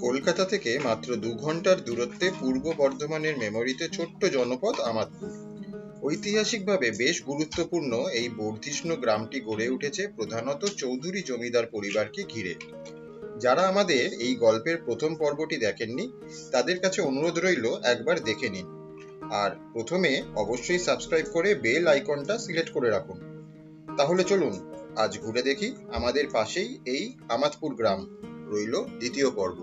কলকাতা থেকে মাত্র দু ঘণ্টার দূরত্বে পূর্ব বর্ধমানের মেমোরিতে ছোট্ট জনপদ আমাদপুর। ঐতিহাসিকভাবে বেশ গুরুত্বপূর্ণ এই বর্ধিষ্ণু গ্রামটি গড়ে উঠেছে প্রধানত চৌধুরী জমিদার পরিবারকে ঘিরে। যারা আমাদের এই গল্পের প্রথম পর্বটি দেখেননি, তাদের কাছে অনুরোধ রইল একবার দেখে নিন। আর প্রথমে অবশ্যই সাবস্ক্রাইব করে বেল আইকনটা সিলেক্ট করে রাখুন। তাহলে চলুন আজ ঘুরে দেখি আমাদের পাশেই এই আমাদপুর গ্রাম। রইল দ্বিতীয় পর্ব।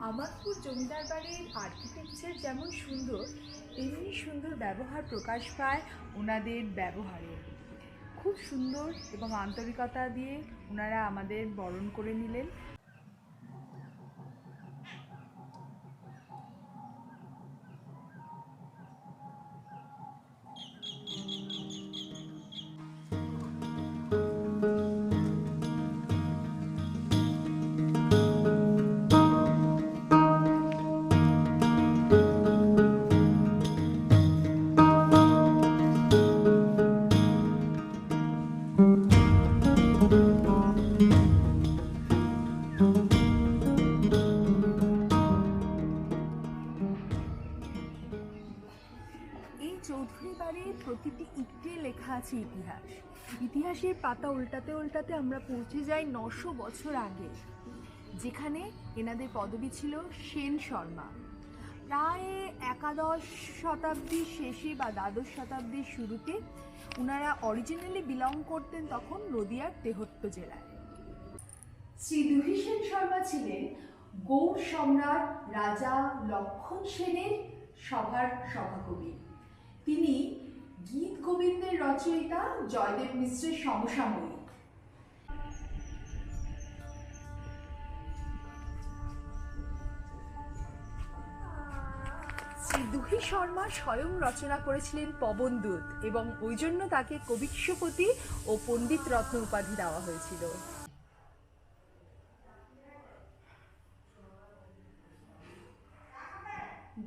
আমাদপুর জমিদার বাড়ির আর্কিটেকচার যেমন সুন্দর, তেমনি সুন্দর ব্যবহার প্রকাশ পায় ওনাদের ব্যবহারে। খুব সুন্দর এবং আন্তরিকতা দিয়ে ওনারা আমাদের বরণ করে নিলেন। পাতা উল্টাতে উল্টাতে আমরা পৌঁছে যাই নশো বছর আগে, যেখানে এনাদের পদবি ছিল সেন শর্মা। প্রায় একাদশ শতাব্দীর শেষে বা দ্বাদশ শতাব্দীর শুরুতে ওনারা অরিজিনালি বিলং করতেন তখন নদিয়ার তেহট্ট জেলায়। শ্রী দুহিসেন শর্মা ছিলেন গৌড় সম্রাট রাজা লক্ষণ সেনের সভার সভাকবি। তিনি গীত গোবিন্দের রচয়িতা জয়দেব মিশ্রের সমসাময়িক। শ্রী দুহি শর্মা স্বয়ং রচনা করেছিলেন পবনদূত এবং ওই জন্য তাকে কবিশ্বপতি ও পণ্ডিত রত্ন উপাধি দেওয়া হয়েছিল।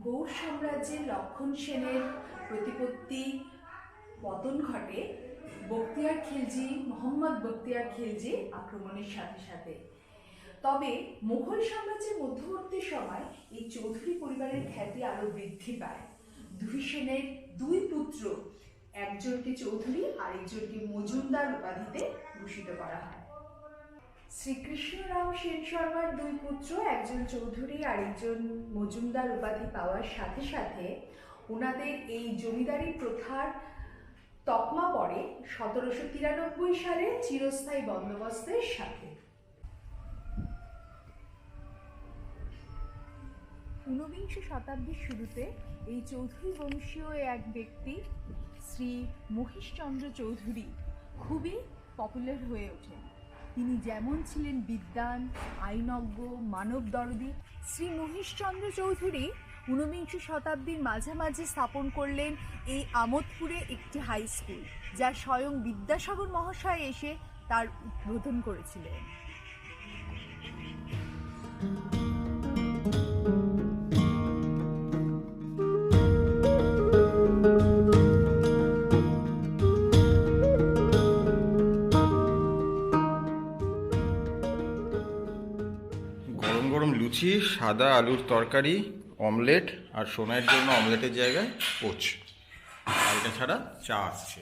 গৌড় সাম্রাজ্যের লক্ষণ সেনের প্রতিপত্তি পতন ঘটে বক্তিয়ার খিলজি, মোহাম্মদ বক্তিয়ার খিলজি আক্রমণের সাথে সাথে। তবে মুঘল সাম্রাজ্যের মধ্যবর্তী সময় এই চৌধুরী পরিবারের খ্যাতি আরও বৃদ্ধি পায়। দুই সেনের দুই পুত্র, একজনকে চৌধুরী আরেকজনকে মজুমদার উপাধিতে ভূষিত করা হয়। শ্রীকৃষ্ণরাম সেন শর্মার দুই পুত্র, একজন চৌধুরী আর একজন মজুমদার উপাধি পাওয়ার সাথে সাথে ওনাদের এই জমিদারি প্রথার তকমা পড়ে সতেরোশো তিরানব্বই সালে চিরস্থায়ী বন্দোবস্তের সাথে। ঊনবিংশ শতাব্দীর শুরুতে এই চৌধুরী বংশীয় এক ব্যক্তি, শ্রী মহিশচন্দ্র চৌধুরী, খুবই পপুলার হয়ে ওঠেন। তিনি যেমন ছিলেন বিদ্বান, আইনজ্ঞ মানব দরদি শ্রী মহিশচন্দ্র চৌধুরী ঊনবিংশ শতাব্দীর মাঝামাঝি স্থাপন করলেন এই আমোদপুরে একটি হাই স্কুল যা স্বয়ং বিদ্যাসাগর মহাশয় এসে তার উদ্বোধন করেছিলেন। গরম গরম লুচি, সাদা আলুর তরকারি অমলেট আর সোনার জন্য অমলেটের জায়গায় পোচ আর এটা ছাড়া চা আসছে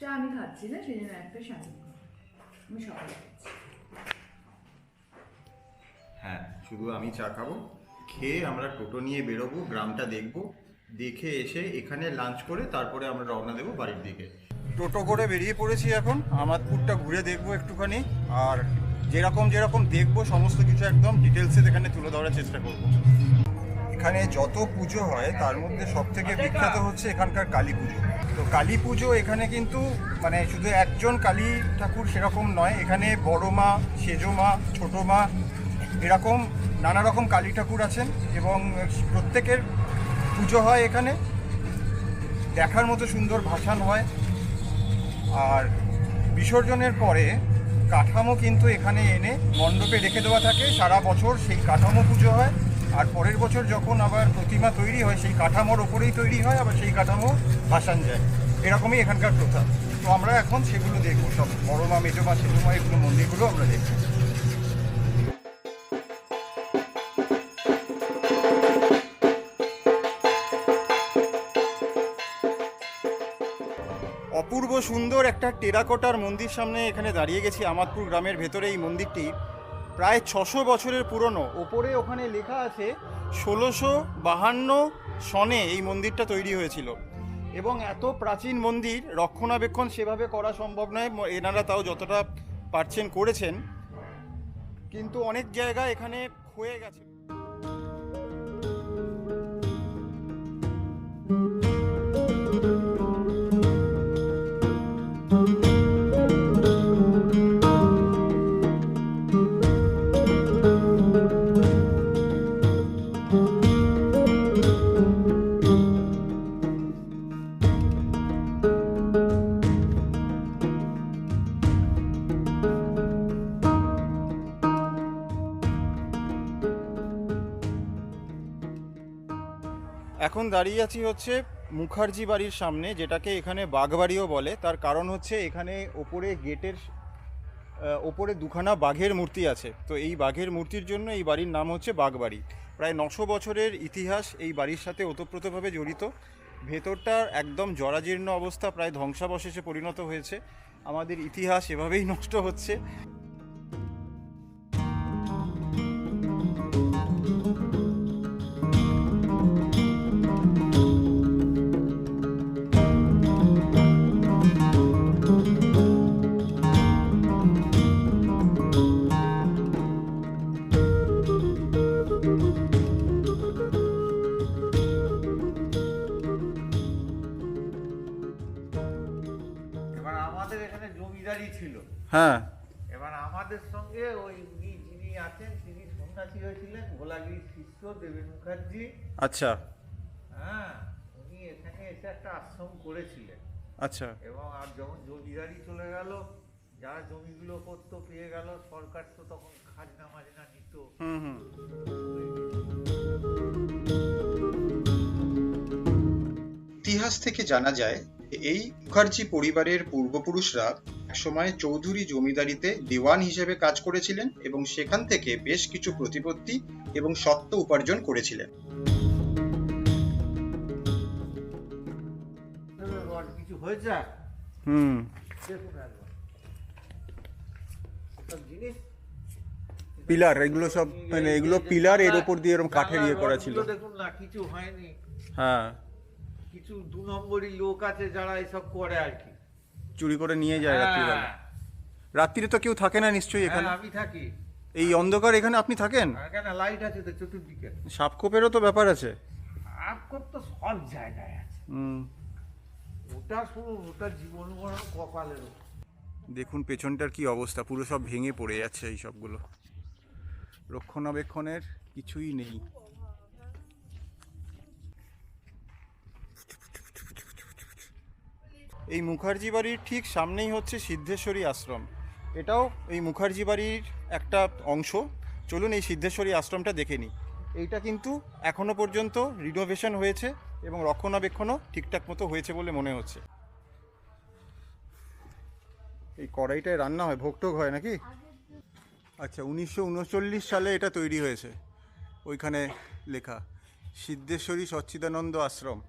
চা আমি খাচ্ছি না সেই জন্য একটা আমি সকালে হ্যাঁ শুধু আমি চা খাব। খেয়ে আমরা টোটো নিয়ে বেরোবো গ্রামটা দেখব। দেখে এসে এখানে লাঞ্চ করে তারপরে আমরা রওনা দেবো বাড়ির দিকে। টোটো করে বেরিয়ে পড়েছি এখন। আমাদপুরটা ঘুরে দেখব একটুখানি। আর যেরকম যেরকম দেখব সমস্ত কিছু একদম ডিটেলসে এখানে তুলে ধরার চেষ্টা করব। এখানে যত পুজো হয়, তার মধ্যে সব থেকে বিখ্যাত হচ্ছে এখানকার কালী পুজো। তো কালী পুজো এখানে কিন্তু মানে শুধু একজন কালী ঠাকুর সেরকম নয়, এখানে বড় মা, সেজো মা, ছোট মা, এরকম নানা রকম কালী ঠাকুর আছেন এবং প্রত্যেকের পুজো হয় এখানে। দেখার মতো সুন্দর ভাসান হয়। আর বিসর্জনের পরে কাঠামো কিন্তু এখানে এনে মণ্ডপে রেখে দেওয়া থাকে। সারা বছর সেই কাঠামো পুজো হয়। আর পরের বছর যখন আবার প্রতিমা তৈরি হয়, সেই কাঠামোর ওপরেই তৈরি হয়, আবার সেই কাঠামো ভাসান যায়। এরকমই এখানকার প্রথা। তো আমরা এখন সেগুলো দেখব সব। বড় মা, মেজো মা সেজো মা, এগুলো মন্দিরগুলো আমরা দেখব। অপূর্ব সুন্দর একটা টেরাকোটার মন্দির সামনে এখানে দাঁড়িয়ে গেছি। আমাদপুর গ্রামের ভেতরে এই মন্দিরটি। প্রায় ছশো বছরের পুরনো। ওপরে ওখানে লেখা আছে, ষোলোশো বাহান্ন সনে এই মন্দিরটা তৈরি হয়েছিল। এবং এত প্রাচীন মন্দির, রক্ষণাবেক্ষণ সেভাবে করা সম্ভব নয় এনারা তাও যতটা পারছেন করেছেন। কিন্তু অনেক জায়গা এখানে ক্ষয়ে গেছে। দাঁড়িয়ে আছি হচ্ছে মুখার্জি বাড়ির সামনে, যেটাকে এখানে বাঘবাড়িও বলে। তার কারণ হচ্ছে এখানে ওপরে গেটের ওপরে দুখানা বাঘের মূর্তি আছে। তো এই বাঘের মূর্তির জন্য এই বাড়ির নাম হচ্ছে বাঘবাড়ি। প্রায় নশো বছরের ইতিহাস এই বাড়ির সাথে ওতপ্রোতভাবে জড়িত। ভেতরটার একদম জরাজীর্ণ অবস্থা প্রায় ধ্বংসাবশেষে পরিণত হয়েছে। আমাদের ইতিহাস এভাবেই নষ্ট হচ্ছে। জমিদারি ছিল। হ্যাঁ। এবার আমাদের সঙ্গে ওই উনি যিনি আছেন তিনি সন্ন্যাসী হয়েছিলেন গোলাগিরির শিষ্য দেবেন মুখার্জি। আচ্ছা। হ্যাঁ উনি এখানে এসে একটা আশ্রম করেছিলেন। আচ্ছা। এবং আর যখন জমিদারি চলে গেল যারা জমিগুলো করতো পেয়ে গেল সরকার তো তখন খাজনা মাজনা নিত। হুম হুম। ইতিহাস থেকে জানা যায় এই মুখার্জি পরিবারের পূর্বপুরুষরা একসময় চৌধুরী জমিদারিতে দেওয়ান হিসেবে কাজ করেছিলেন এবং সেখান থেকে বেশ কিছু প্রতিপত্তি এবং সত্ত্ব উপার্জন করেছিলেন। কিছু হয়েছে? হুম। দেখুন একবার সব জিনিস? পিলার এগুলো সব মানে এগুলো পিলার এর উপর দিয়ে এরকম কাঠের ইয়ে করা ছিল। দেখুন না কিছু হয়নি। হ্যাঁ। কিছু দু নম্বরই লোক আছে যারা এসব করে আর কি। চুরি করে নিয়ে যায় রাত্রিবেলা। হ্যাঁ, রাত্রিরে তো কেউ থাকে না নিশ্চয়ই এখানে? হ্যাঁ, আমি থাকি। এই অন্ধকার এখানে আপনি থাকেন? এখানে লাইট আছে তো চতুর্দিকে। সাপখোপেরও তো ব্যাপার আছে। আপকপ তো সব জায়গায় আছে। হুম। ওটা শুধু ওটা জীবন কপালের দেখুন পেছনটার কি অবস্থা। পুরো সব ভেঙে পড়ে যাচ্ছে এই সবগুলো। রক্ষণাবেক্ষণের কিছুই নেই। এই মুখার্জি বাড়ির ঠিক সামনেই হচ্ছে সিদ্ধেশ্বরী আশ্রম। এটাও এই মুখার্জি বাড়ির একটা অংশ। চলুন এই সিদ্ধেশ্বরী আশ্রমটা দেখে নিই। এইটা কিন্তু এখনও পর্যন্ত রিনোভেশন হয়েছে এবং রক্ষণাবেক্ষণও ঠিকঠাক মতো হয়েছে বলে মনে হচ্ছে। এই কড়াইটায় রান্না হয় ভোগটোগ হয় নাকি? আচ্ছা উনিশশো উনচল্লিশ সালে এটা তৈরি হয়েছে। ওইখানে লেখা, সিদ্ধেশ্বরী সচ্চিদানন্দ আশ্রম।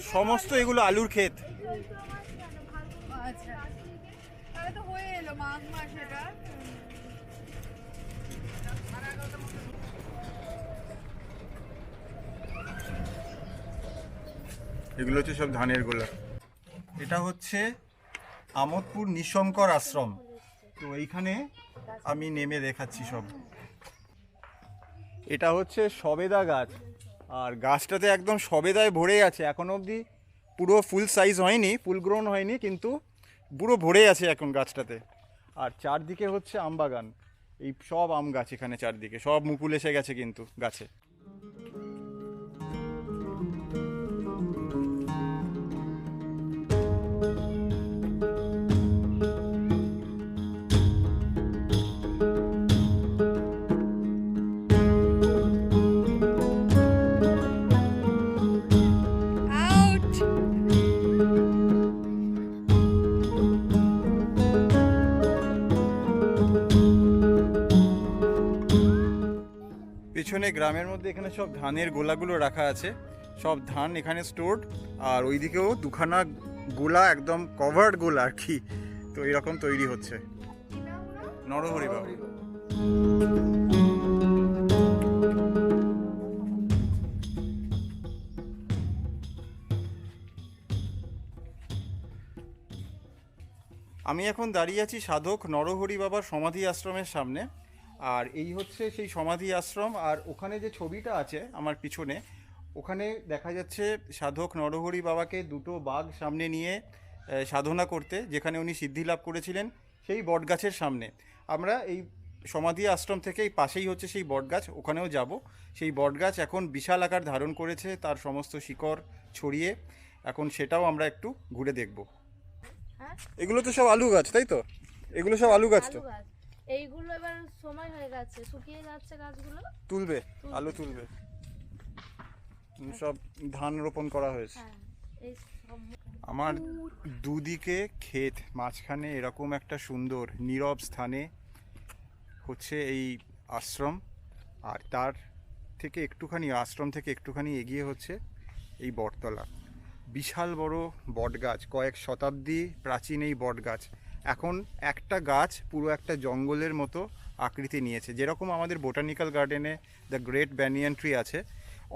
সমস্ত এগুলো আলুর ক্ষেত। আচ্ছা। এগুলো হচ্ছে সব ধানের গোলা। এটা হচ্ছে আমোদপুর নিশঙ্কর আশ্রম। তো এইখানে আমি নেমে দেখাচ্ছি সব। এটা হচ্ছে সবেদা গাছ। আর গাছটাতে একদম সবেদায় ভরে আছে। এখন অবধি পুরো ফুল সাইজ হয়নি, ফুল গ্রোন হয়নি, কিন্তু পুরো ভরে আছে এখন গাছটাতে। আর চারদিকে হচ্ছে আম বাগান এই সব আম গাছ এখানে চারদিকে, সব মুকুল এসে গেছে কিন্তু গাছে। এখানে সব ধানের গোলাগুলো রাখা আছে। সব ধান এখানে স্টোর আর ওইদিকেও দুখানা গোলা, একদম কভার্ড গোলা আর কি। তো এরকম তৈরি হচ্ছে। নরহরি বাবু। আমি এখন দাঁড়িয়ে আছি সাধক নরহরি বাবার সমাধি আশ্রমের সামনে। আর এই হচ্ছে সেই সমাধি আশ্রম আর ওখানে যে ছবিটা আছে আমার পিছনে ওখানে দেখা যাচ্ছে সাধক নরহরি বাবাকে দুটো বাঘ সামনে নিয়ে সাধনা করতে যেখানে উনি সিদ্ধি লাভ করেছিলেন সেই বটগাছের সামনে। আমরা এই সমাধি আশ্রম থেকে এই পাশেই হচ্ছে সেই বটগাছ ওখানেও যাব। সেই বটগাছ এখন বিশাল আকার ধারণ করেছে তার সমস্ত শিকড় ছড়িয়ে। এখন সেটাও আমরা একটু ঘুরে দেখব। হ্যাঁ? এগুলো তো সব আলু গাছ তাই তো? এগুলো সব আলু গাছ তো এইগুলো এবার সময় হয়ে গেছে। শুকিয়ে যাচ্ছে গাছগুলো। তুলবে আলু তুলবে। সব ধান রোপণ করা হয়েছে। হ্যাঁ আমার দুদিকে ক্ষেত মাঝখানে এরকম একটা সুন্দর নীরব স্থানে হচ্ছে এই আশ্রম। আর তার থেকে একটুখানি আশ্রম থেকে একটুখানি এগিয়ে হচ্ছে এই বটতলা। বিশাল বড় বটগাছ কয়েক শতাব্দী প্রাচীন এই বটগাছ। এখন একটা গাছ পুরো একটা জঙ্গলের মতো আকৃতি নিয়েছে। যেরকম আমাদের বোটানিক্যাল গার্ডেনে দ্য গ্রেট ব্যানিয়ান ট্রি আছে,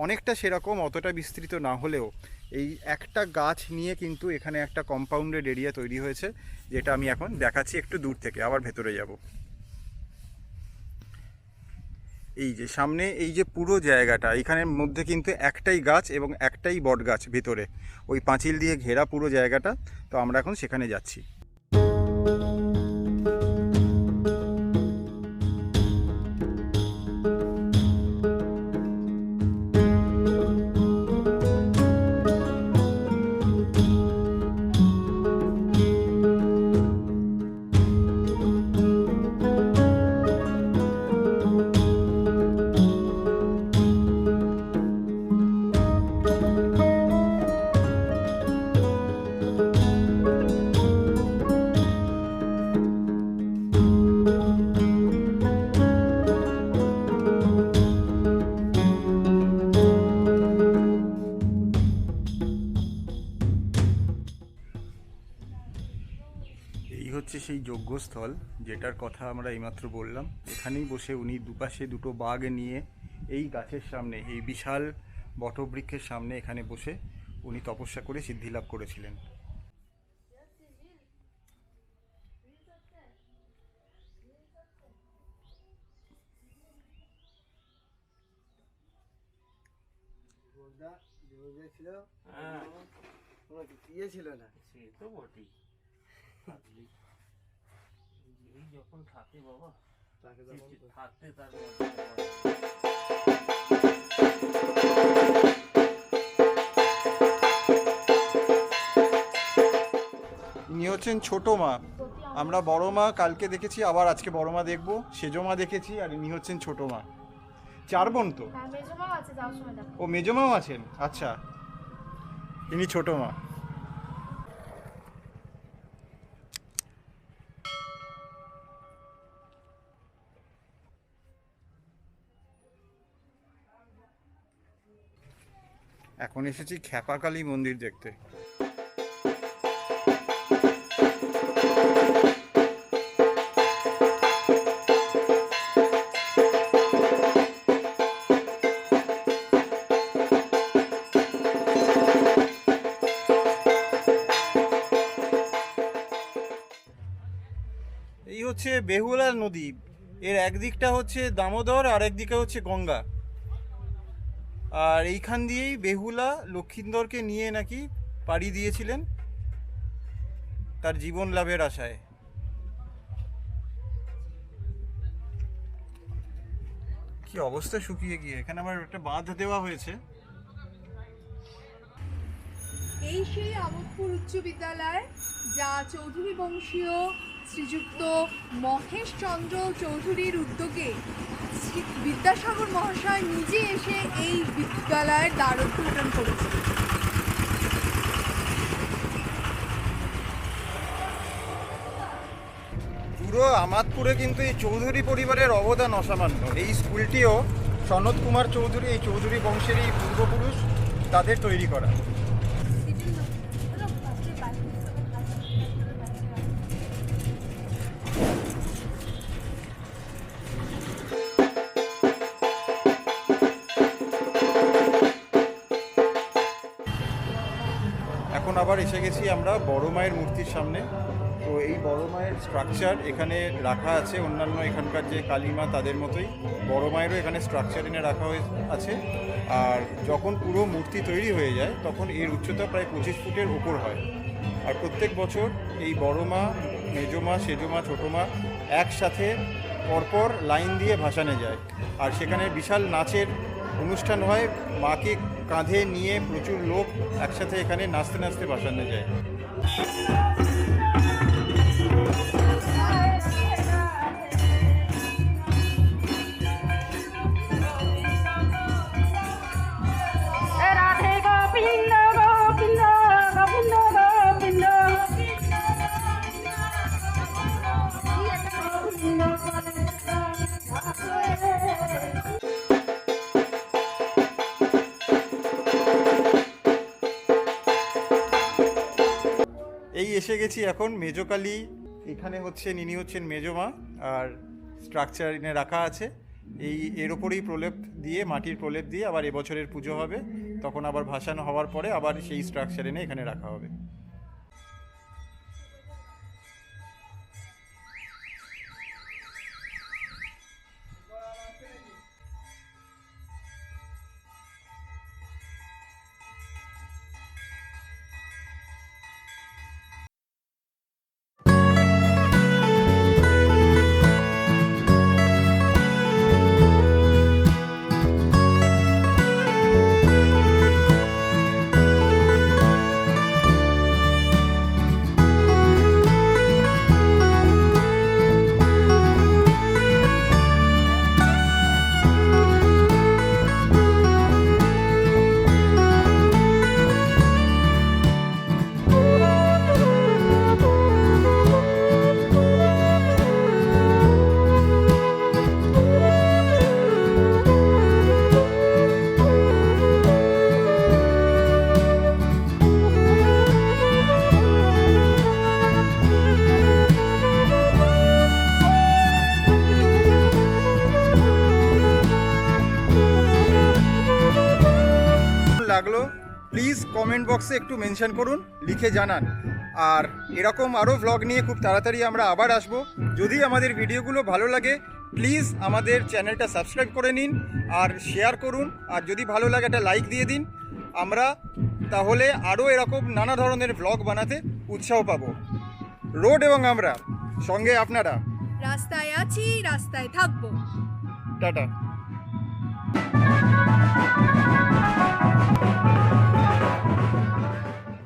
অনেকটা সেরকম অতটা বিস্তৃত না হলেও এই একটা গাছ নিয়ে কিন্তু এখানে একটা কম্পাউন্ডেড এরিয়া তৈরি হয়েছে, যেটা আমি এখন দেখাচ্ছি একটু দূর থেকে, আবার ভেতরে যাব। এই যে সামনে এই যে পুরো জায়গাটা, এখানের মধ্যে কিন্তু একটাই গাছ এবং একটাই বট গাছ ভিতরে। ওই পাঁচিল দিয়ে ঘেরা পুরো জায়গাটা, তো আমরা এখন সেখানে যাচ্ছি। এই যজ্ঞস্থল যেটার কথা আমরা এইমাত্র বললাম। এখানেই বসে উনি দুপাশে দুটো বাঘ নিয়ে এই গাছের সামনে এই বিশাল বটবৃক্ষের সামনে এখানে বসে উনি তপস্যা করে সিদ্ধি লাভ করেছিলেন। ছিল? হ্যাঁ। ইয়ে ছিল না? সে তো বটেই। এই যখন থাকে বাবা তাকে থাকতে তার ইনি হচ্ছেন ছোট মা। আমরা বড় মা কালকে দেখেছি আবার আজকে বড় মা দেখব। সেজো মা দেখেছি আর ইনি হচ্ছেন ছোট মা। চার বোন তো? হ্যাঁ মেজমাও আছে যাওয়ার সময় দেখো ও মেজো মাও আছেন? আচ্ছা। ইনি ছোট মা। এখন এসেছি খ্যাপাকালী মন্দির দেখতে। এই হচ্ছে বেহুলা নদী। এর একদিকটা হচ্ছে দামোদর আর একদিকে হচ্ছে গঙ্গা। আর এইখান দিয়েই বেহুলা লক্ষিন্দরকে নিয়ে নাকি পাড়ি দিয়েছিলেন তার জীবন লাভের আশায়। কি অবস্থা শুকিয়ে গিয়ে? এখানে আবার একটা বাঁধ দেওয়া হয়েছে। এই সেই আমোদপুর উচ্চ বিদ্যালয়, যা চৌধুরী বংশীয় শ্রীযুক্ত মহেশ চন্দ্র চৌধুরীর উদ্যোগে বিদ্যাসাগর মহাশয় নিজে এসে এই বিদ্যালয়ের দ্বারোদ্ঘাটন করেছে পুরো আমাদপুরে কিন্তু এই চৌধুরী পরিবারের অবদান অসামান্য। এই স্কুলটিও সনৎ কুমার চৌধুরী, এই চৌধুরী বংশেরই পূর্বপুরুষ তাদের তৈরি করা। গেছি আমরা বড় মায়ের মূর্তির সামনে। তো এই বড় মায়ের স্ট্রাকচার এখানে রাখা আছে, অন্যান্য এখানকার যে কালিমা তাদের মতোই। বড় মায়েরও এখানে স্ট্রাকচার এনে রাখা হয়ে আছে। আর যখন পুরো মূর্তি তৈরি হয়ে যায়, তখন এর উচ্চতা প্রায় পঁচিশ ফুটের উপর হয়। আর প্রত্যেক বছর এই বড় মা, মেজো মা, সেজো মা মা একসাথে পরপর লাইন দিয়ে ভাসানে যায়। আর সেখানে বিশাল নাচের অনুষ্ঠান হয়, মাকে কাঁধে নিয়ে প্রচুর লোক একসাথে এখানে নাচতে নাচতে ভাসানে যায়। এখন মেজোকালি এখানে হচ্ছে ইনি হচ্ছেন মেজমা আর স্ট্রাকচার এনে রাখা আছে। এই, এর ওপরেই প্রলেপ দিয়ে, মাটির প্রলেপ দিয়ে আবার এবছরের পুজো হবে। তখন আবার ভাসানো হওয়ার পরে আবার সেই স্ট্রাকচার এনে এখানে রাখা হবে। লাগল প্লিজ কমেন্ট বক্সে একটু মেনশন করুন লিখে জানান। আর এরকম আরও ভ্লগ নিয়ে খুব তাড়াতাড়ি আমরা আবার আসব। যদি আমাদের ভিডিওগুলো ভালো লাগে প্লিজ আমাদের চ্যানেলটা সাবস্ক্রাইব করে নিন আর শেয়ার করুন। আর যদি ভালো লাগে একটা লাইক দিয়ে দিন। আমরা তাহলে আরও এরকম নানা ধরনের ভ্লগ বানাতে উৎসাহ পাবো। রোড এবং আমরা সঙ্গে আপনারা। রাস্তায় আছি রাস্তায় থাকব। টাটা।